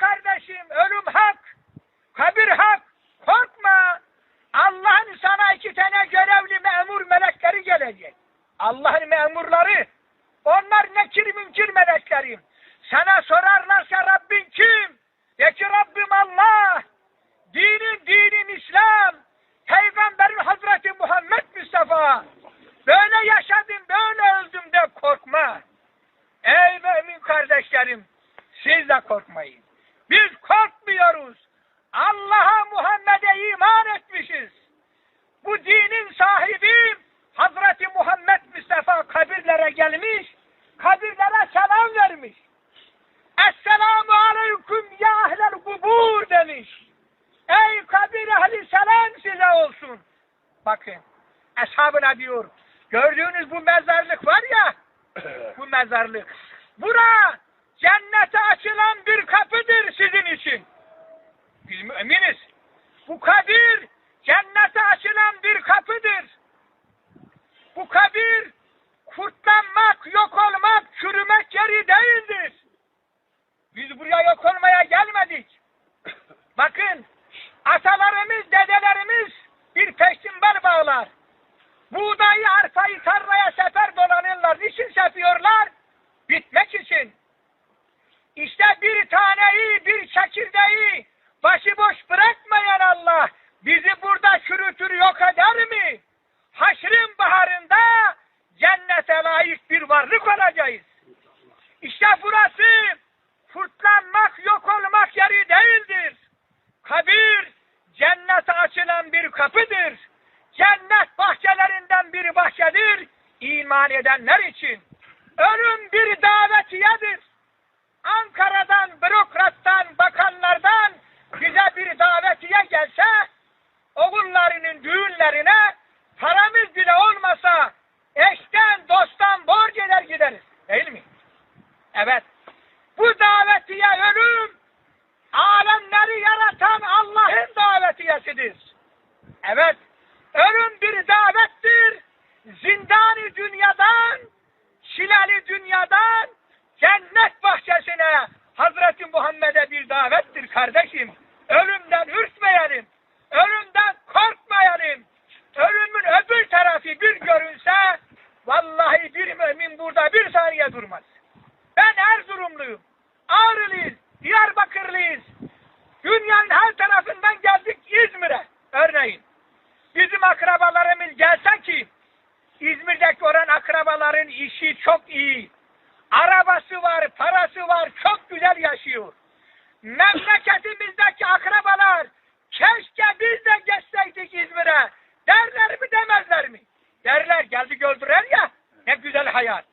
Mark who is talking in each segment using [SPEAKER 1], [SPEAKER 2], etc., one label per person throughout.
[SPEAKER 1] kardeşim ölüm hak, kabir hak, korkma. Allah'ın sana iki tane görevli memur melekleri gelecek. Allah'ın memurları. Onlar nekir münkir meleklerim. Sana sorarlarsa Rabbin kim? De ki Rabbim Allah. Dinin dinin İslam. Peygamberin Hazreti Muhammed Mustafa. Böyle yaşadım, böyle öldüm de korkma. Ey mümin kardeşlerim, siz de korkmayın. Biz korkmuyoruz. Allah'a Muhammed'e iman etmişiz. Bu dinin sahibi Hazreti Muhammed Mustafa kabirlere gelmiş, kabirlere selam vermiş. Esselamu aleyküm ya ehlel kubur demiş. Ey kabir ehli selam size olsun. Bakın, eshabına diyor, gördüğünüz bu mezarlık var ya, bu mezarlık. Bura cennete açılan bir kapıdır sizin için. Biz müminiz. Bu kabir cennete açılan bir kapıdır. Bu kabir kurtlanmak, yok olmak, çürümek yeri değildir. Biz buraya yok olmaya gelmedik. Bakın atalarımız, dedelerimiz bir peştimber bağlar. Buğdayı, arpayı tarlaya sefer dolanırlar. Niçin sepiyorlar? Bitmek için. İşte bir taneyi, bir çekirdeği başıboş bırakmayan Allah bizi burada çürütür yok eder mi? Haşrın baharında cennete layık bir varlık olacağız. İşte burası fırtlanmak, yok olmak yeri değildir. Kabir cennete açılan bir kapıdır. Cennet bahçelerinden bir bahçedir iman edenler için. Ölüm bir davetiyedir. Ankara'dan, bürokrattan, bakanlardan bize bir davetiye gelse oğullarının düğünlerine paramız bile olmasa eşten, dosttan borç eder gideriz. Değil mi? Evet. Bu davetiye ölüm alemleri yaratan Allah'ın davetiyesidir. Evet. Ölüm bir davettir. Zindani dünyadan, çileli dünyadan cennet bahçesine Hazreti Muhammed'e bir davettir kardeşim. Ölümden ürkmeyelim. Ölümden korkmayalım. Ölümün öbür tarafı bir görünse vallahi bir mümin burada bir saniye durmaz. Ben Erzurumluyum. Ağrılıyız. Diyarbakırlıyız. İzmir'deki olan akrabaların işi çok iyi. Arabası var, parası var, çok güzel yaşıyor. Memleketimizdeki akrabalar keşke biz de geçseydik İzmir'e. Derler mi demezler mi? Derler geldi gördüler ya ne güzel hayat.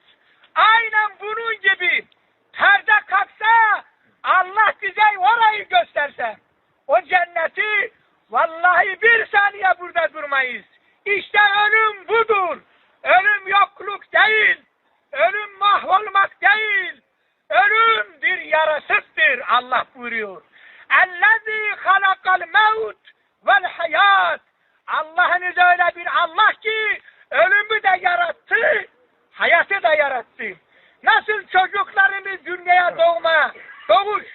[SPEAKER 1] Aynen bunun gibi perde kalksa Allah bize orayı gösterse o cenneti vallahi bir saniye burada durmayız. İşte ölüm budur. Ölüm yokluk değil. Ölüm mahvolmak değil. Ölüm bir yarasıktır Allah buyuruyor. Halakal mevt vel hayat. Allah'ınız öyle bir Allah ki ölümü de yarattı, hayatı da yarattı. Nasıl çocuklarımız dünyaya doğma, doğuş,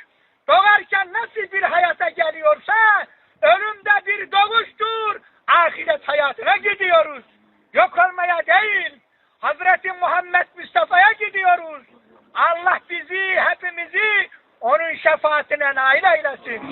[SPEAKER 1] doğarken nasıl bir hayata geliyorsa ölüm de bir doğuştur. Ahiret hayatına gidiyoruz. Yok olmaya değil. Hazreti Muhammed Mustafa'ya gidiyoruz. Allah bizi, hepimizi onun şefaatine nail eylesin.